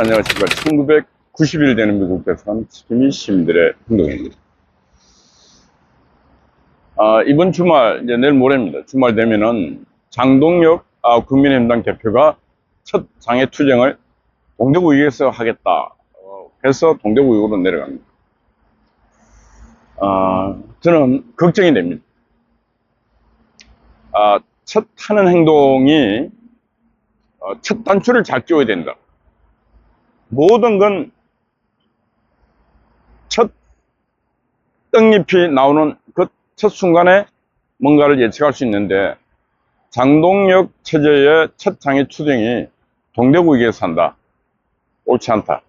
안녕하십니까. 1990일 되는 미국 대선 지킴이 시민들의 행동입니다. 아, 이번 주말, 이제 내일 모레입니다. 주말 되면은 장동혁 아, 국민의힘당 대표가 첫 장애 투쟁을 동대구역에서 하겠다. 어, 해서 동대구역으로 내려갑니다. 아, 저는 걱정이 됩니다. 아, 첫 하는 행동이 어, 첫 단추를 잘 끼워야 된다. 모든 건 첫 떡잎이 나오는 그 첫 순간에 뭔가를 예측할 수 있는데 장동혁 체제의 첫 장애 추정이 동대구역에서 한다. 옳지 않다.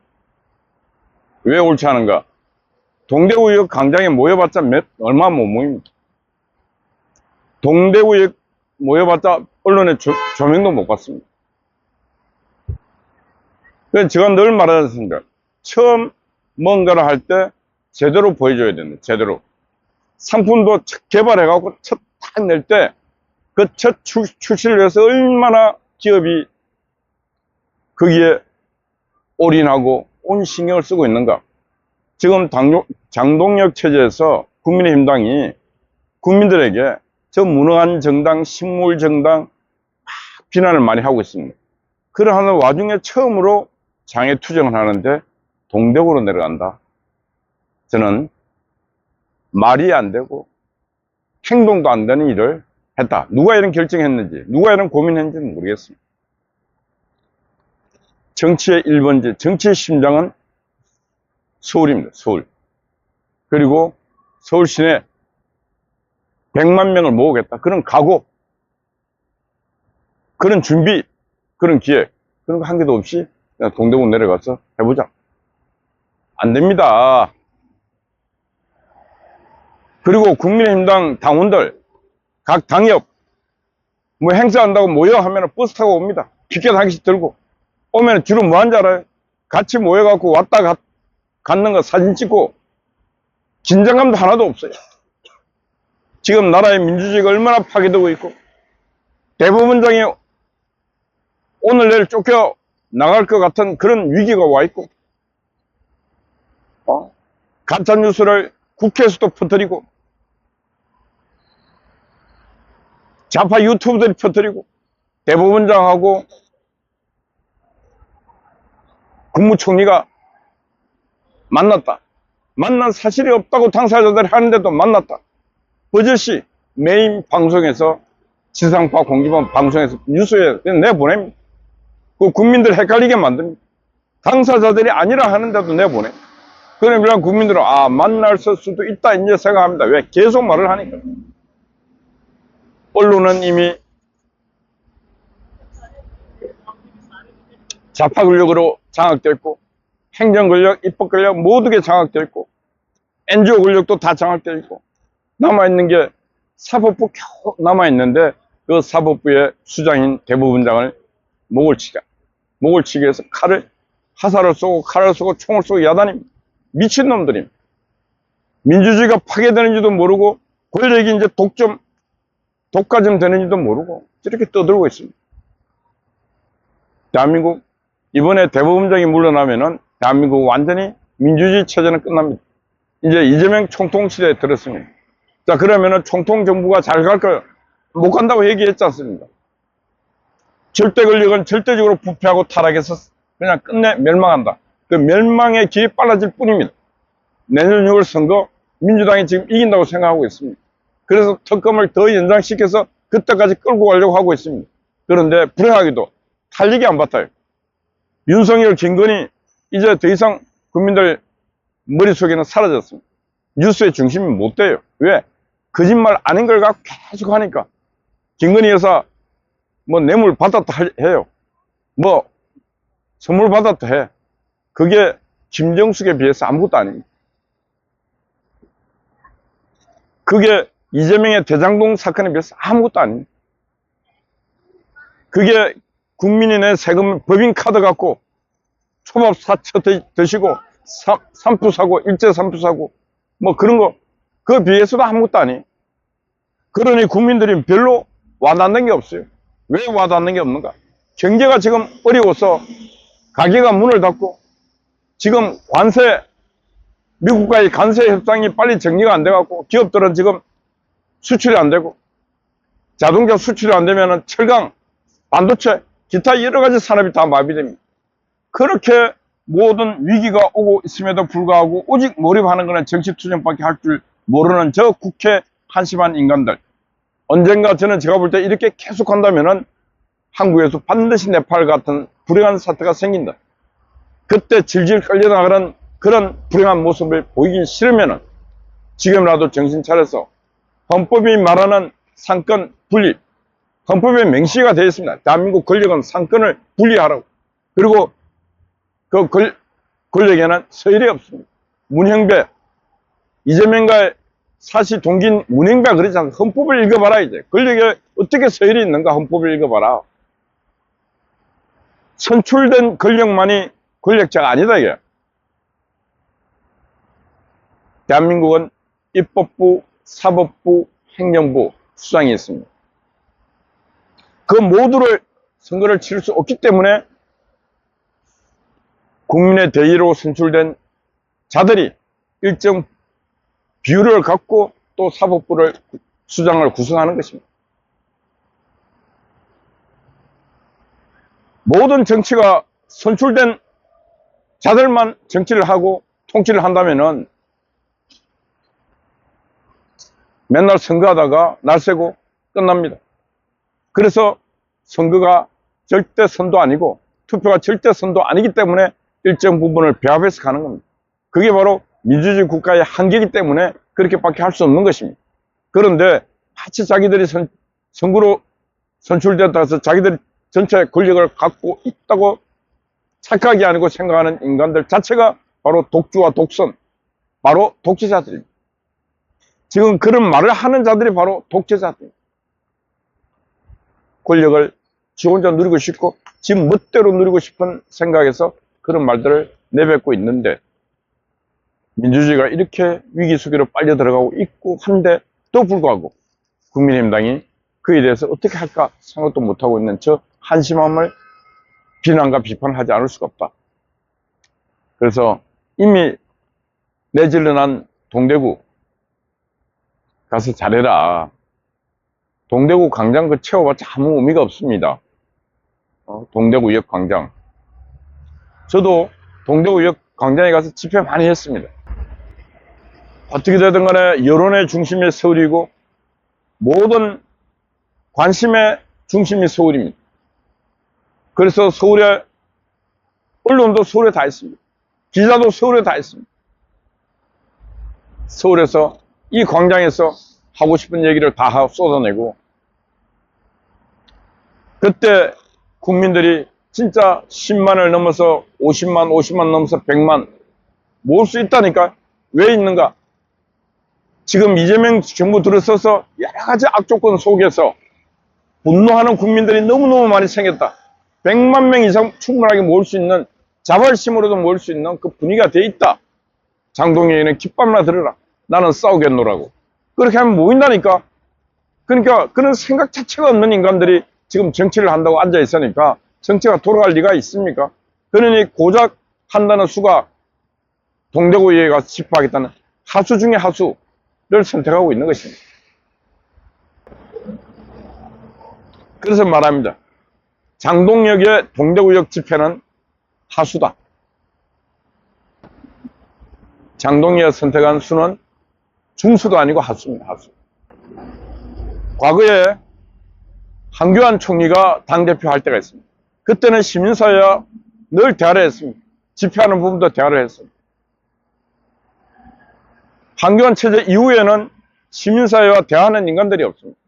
왜 옳지 않은가? 동대구역 광장에 모여봤자 몇, 얼마 못 모입니다. 동대구역 모여봤자 언론에 조, 조명도 못 받습니다. 제가 늘 말하셨습니다. 처음 뭔가를 할 때 제대로 보여줘야 된다. 제대로. 상품도 첫 개발해갖고 첫딱낼때 그 첫 출시를 위해서 얼마나 기업이 거기에 올인하고 온 신경을 쓰고 있는가. 지금 당뇨, 장동혁 체제에서 국민의힘당이 국민들에게 저 무능한 정당, 식물 정당 막 비난을 많이 하고 있습니다. 그러하는 와중에 처음으로 장애 투쟁을 하는데 동대구로 내려간다. 저는 말이 안 되고 행동도 안 되는 일을 했다. 누가 이런 결정했는지, 누가 이런 고민했는지는 모르겠습니다. 정치의 1번지, 정치의 심장은 서울입니다. 서울. 그리고 서울 시내 100만 명을 모으겠다. 그런 각오, 그런 준비, 그런 기획, 그런 거 한 개도 없이 그냥 동대구 내려가서 해보자. 안 됩니다. 그리고 국민의힘당 당원들, 각 당협, 뭐 행사한다고 모여 하면 버스 타고 옵니다. 한 개씩 들고. 오면 주로 뭐 하는 줄 알아요? 같이 모여갖고 왔다 갔, 갔는 거 사진 찍고, 긴장감도 하나도 없어요. 지금 나라의 민주주의가 얼마나 파괴되고 있고, 대법원장이 오늘 내일 쫓겨 나갈 것 같은 그런 위기가 와 있고, 어? 가짜뉴스를 국회에서도 퍼뜨리고, 좌파 유튜브들이 퍼뜨리고, 대법원장하고 국무총리가 만났다. 만난 사실이 없다고 당사자들이 하는데도 만났다. 버젓이 메인 방송에서 지상파 공기반 방송에서 뉴스에 내보냅니다. 그 국민들 헷갈리게 만듭니다. 당사자들이 아니라 하는데도 내보내. 그러면 국민들은 아 만날 수도 있다 이제 생각합니다. 왜 계속 말을 하니까. 언론은 이미 좌파 권력으로 장악됐고 행정 권력, 입법 권력 모두 게 장악됐고 NGO 권력도 다 장악되어 있고 남아있는 게 사법부 겨우 남아있는데 그 사법부의 수장인 대법원장을 목을 치자 목을 치기 위해서 칼을 화살을 쏘고 칼을 쏘고 총을 쏘고 야단입니다. 미친놈들입니다. 민주주의가 파괴되는지도 모르고 권력이 이제 독점 독과점 되는지도 모르고 저렇게 떠들고 있습니다. 대한민국 이번에 대법원장이 물러나면은 대한민국 완전히 민주주의 체제는 끝납니다. 이제 이재명 총통 시대에 들었습니다. 자 그러면은 총통 정부가 잘 갈까요? 못 간다고 얘기했지 않습니까? 절대 권력은 절대적으로 부패하고 타락해서 그냥 끝내 멸망한다. 그 멸망의 길이 빨라질 뿐입니다. 내년 6월 선거 민주당이 지금 이긴다고 생각하고 있습니다. 그래서 특검을 더 연장시켜서 그때까지 끌고 가려고 하고 있습니다. 그런데 불행하게도 탄력이 안 받아요. 윤석열, 김건희 이제 더 이상 국민들 머릿속에는 사라졌습니다. 뉴스의 중심이 못 돼요. 왜? 거짓말 아닌 걸 갖고 계속 하니까. 김건희 여사 뭐 뇌물 받았다 할- 해요. 뭐 선물 받았다 해. 그게 김정숙에 비해서 아무것도 아닙니다. 그게 이재명의 대장동 사건에 비해서 아무것도 아닙니다. 그게 국민이 내 세금 법인카드 갖고 초밥 사쳐 드- 드시고 사- 산푸 사고 일제 산푸 사고 뭐 그런 거 그에 비해서도 아무것도 아니 그러니 국민들이 별로 와닿는 게 없어요 왜 와닿는 게 없는가 경제가 지금 어려워서 가게가 문을 닫고 지금 관세 미국과의 관세 협상이 빨리 정리가 안 돼갖고 기업들은 지금 수출이 안 되고 자동차 수출이 안 되면은 철강, 반도체, 기타 여러 가지 산업이 다 마비됩니다. 그렇게 모든 위기가 오고 있음에도 불구하고 오직 몰입하는 것은 정치 투쟁밖에 할 줄 모르는 저 국회 한심한 인간들. 언젠가 저는 제가 볼 때 이렇게 계속한다면 은 한국에서 반드시 네팔 같은 불행한 사태가 생긴다. 그때 질질 끌려나가는 그런 불행한 모습을 보이기 싫으면은 지금이라도 정신 차려서 헌법이 말하는 상권 분리, 헌법에 명시가 되어 있습니다. 대한민국 권력은 상권을 분리하라고. 그리고 그 권, 권력에는 서열이 없습니다. 문형배, 이재명과의 사실 동기인 문형배가 그러지 않습니까? 헌법을 읽어봐라, 이제. 권력에 어떻게 서열이 있는가 헌법을 읽어봐라. 선출된 권력만이 권력자가 아니다, 이게. 대한민국은 입법부, 사법부, 행정부, 수장이 있습니다. 그 모두를 선거를 치를 수 없기 때문에 국민의 대의로 선출된 자들이 일정 비율을 갖고 또 사법부를 수장을 구성하는 것입니다. 모든 정치가 선출된 자들만 정치를 하고 통치를 한다면은 맨날 선거하다가 날 새고 끝납니다. 그래서 선거가 절대 선도 아니고 투표가 절대 선도 아니기 때문에 일정 부분을 배합해서 가는 겁니다. 그게 바로 민주주의 국가의 한계이기 때문에 그렇게밖에 할 수 없는 것입니다. 그런데 마치 자기들이 선, 선거로 선출되었다 해서 자기들이 전체 권력을 갖고 있다고 착각이 아니고 생각하는 인간들 자체가 바로 독주와 독선, 바로 독재자들입니다. 지금 그런 말을 하는 자들이 바로 독재자들입니다. 권력을 지 혼자 누리고 싶고 지 멋대로 누리고 싶은 생각에서 그런 말들을 내뱉고 있는데 민주주의가 이렇게 위기 속으로 빨려 들어가고 있고 한데도 불구하고 국민의힘당이 그에 대해서 어떻게 할까 생각도 못하고 있는 저 한심함을 비난과 비판하지 않을 수가 없다. 그래서 이미 내질러난 동대구 가서 잘해라. 동대구 광장 그 채워봤자 아무 의미가 없습니다. 어, 동대구역 광장. 저도 동대구역 광장에 가서 집회 많이 했습니다. 어떻게 되든 간에 여론의 중심이 서울이고 모든 관심의 중심이 서울입니다. 그래서 서울에 언론도 서울에 다 있습니다. 기자도 서울에 다 있습니다. 서울에서 이 광장에서 하고 싶은 얘기를 다 쏟아내고 그때 국민들이 진짜 10만을 넘어서 50만, 50만 넘어서 100만 모을 수 있다니까 왜 있는가? 지금 이재명 정부 들어서서 여러 가지 악조건 속에서 분노하는 국민들이 너무너무 많이 생겼다. 100만 명 이상 충분하게 모을 수 있는 자발심으로도 모을 수 있는 그 분위기가 돼 있다. 장동영이는 깃발나 들으라. 나는 싸우겠노라고. 그렇게 하면 모인다니까. 그러니까 그런 생각 자체가 없는 인간들이 지금 정치를 한다고 앉아 있으니까 정치가 돌아갈 리가 있습니까? 그러니 고작 한다는 수가 동대구에 가서 집합하겠다는 하수 중에 하수 를 선택하고 있는 것입니다. 그래서 말합니다. 장동역의 동대구역 집회는 하수다. 장동혁 선택한 수는 중수도 아니고 하수입니다. 하수. 과거에 한교안 총리가 당대표 할 때가 있습니다. 그때는 시민사회와 늘 대화를 했습니다. 집회하는 부분도 대화를 했습니다. 한교안 체제 이후에는 시민사회와 대화하는 인간들이 없습니다.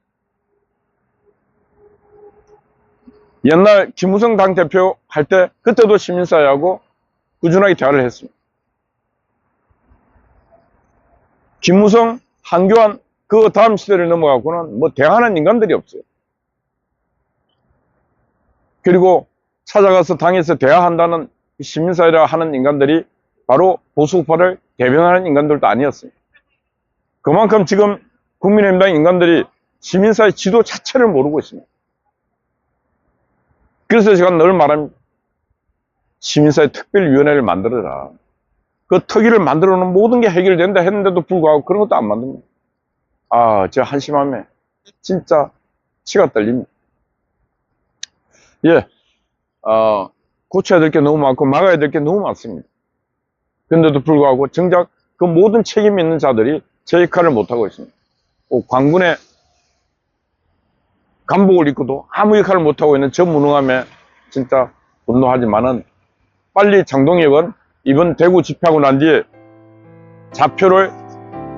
옛날 김무성 당대표 할 때 그때도 시민사회하고 꾸준하게 대화를 했습니다. 김무성, 한교안 그 다음 시대를 넘어가고는 뭐 대화하는 인간들이 없어요. 그리고 찾아가서 당에서 대화한다는 시민사회라 하는 인간들이 바로 보수파를 대변하는 인간들도 아니었어요. 그만큼 지금 국민의힘당 인간들이 시민사회 지도 자체를 모르고 있습니다. 그래서 제가 늘 말합니다. 시민사회 특별위원회를 만들어라. 그 특위를 만들어 놓으면 모든 게 해결된다 했는데도 불구하고 그런 것도 안 만듭니다. 아, 저 한심함에 진짜 치가 떨립니다. 예, 어, 고쳐야 될 게 너무 많고 막아야 될 게 너무 많습니다. 그런데도 불구하고 정작 그 모든 책임 있는 자들이 제 역할을 못하고 있습니다. 꼭 광군의 간복을 입고도 아무 역할을 못하고 있는 저 무능함에 진짜 분노하지만은 빨리 장동혁은 이번 대구 집회하고 난 뒤에 좌표를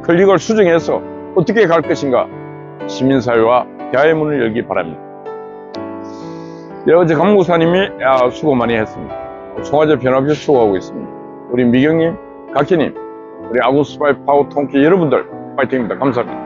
클릭을 수정해서 어떻게 갈 것인가 시민사회와 대화의 문을 열기 바랍니다. 예, 어제 강목사님이 아, 수고 많이 했습니다. 송화제 변함없이 수고하고 있습니다. 우리 미경님, 각희님, 우리 아구스파이 파워 통키 여러분들 파이팅입니다. 감사합니다.